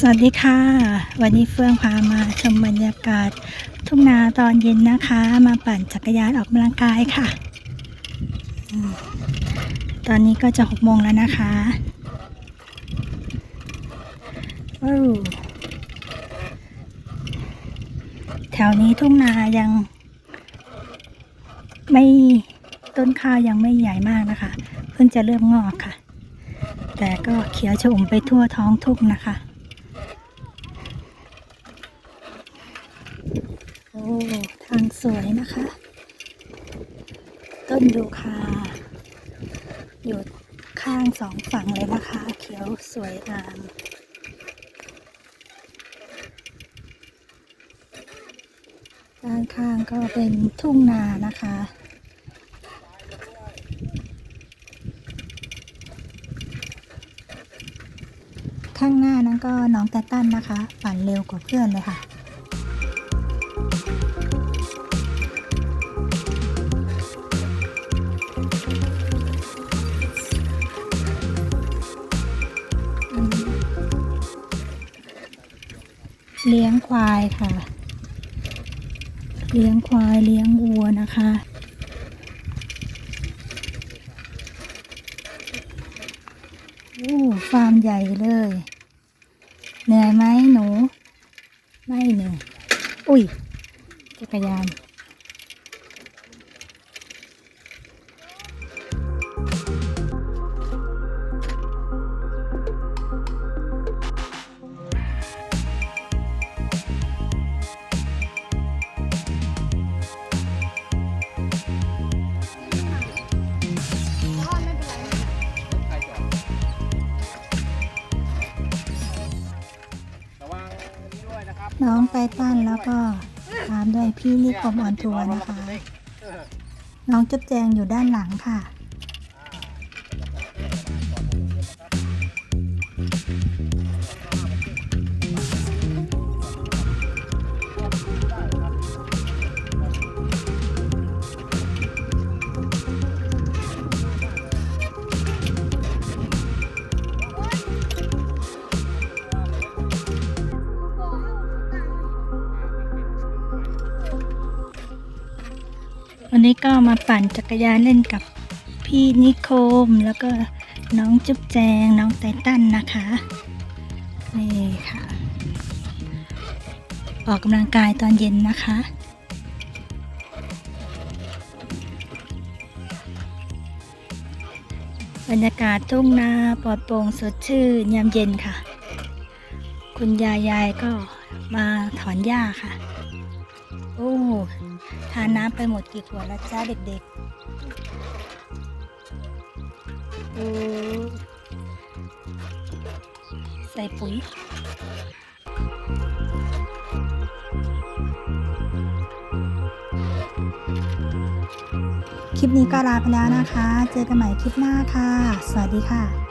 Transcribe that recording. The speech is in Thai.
สวัสดีค่ะ วันนี้เฟื่องพามาชมบรรยากาศ ทุ่งนาตอนเย็นนะคะ มาปั่นจักรยานออกกำลังกายค่ะ ตอนนี้ก็จะหกโมงแล้วนะคะว้าวแถวนี้ทุ่งนายัง ไม่ต้นข้าวยังไม่ใหญ่มากนะคะ เพิ่งจะเริ่มงอกค่ะ แต่ก็เขียวชอุ่มไปทั่วท้องทุ่งนะคะ อ้ทางสวยนะคะ ต้นดูคาอยู่ข้างสองฝั่งเลยนะคะ เขียวสวยงามด้านข้างก็เป็นทุ่งนานะคะข้างหน้านั้นก็น้องแตตันนะคะ ปั่นเร็วกว่าเพื่อนเลยค่ะ เลี้ยงควายค่ะ เลี้ยงควายเลี้ยงวัวนะคะ โอ้ฟาร์มใหญ่เลย เหนื่อยไหมหนู ไม่เหนื่อย อุ้ยจักรยาน น้องไตตันแล้วก็ตามด้วยพี่นิคมออนทัวร์นะคะ น้องจุ๊บแจงอยู่ด้านหลังค่ะ วันนี้ก็มาปั่นจักรยานเล่นกับพี่นิโคม แล้วก็น้องจุ๊บแจงน้องไตตันนะคะ นี่ค่ะ ออกกำลังกายตอนเย็นนะคะบรรยากาศทุ่งนาปลอดโปร่งสดชื่นยามเย็นค่ะ คุณยายยายก็มาถอนหญ้าค่ะ โอ้านน้ำไปหมดกี่ขวดแล้วจ้าเด็กๆโอ้ใส่ปุ๋ยคลิปนี้ก็ลาไปแล้วนะคะ เจอกันใหม่คลิปหน้าค่ะ สวัสดีค่ะ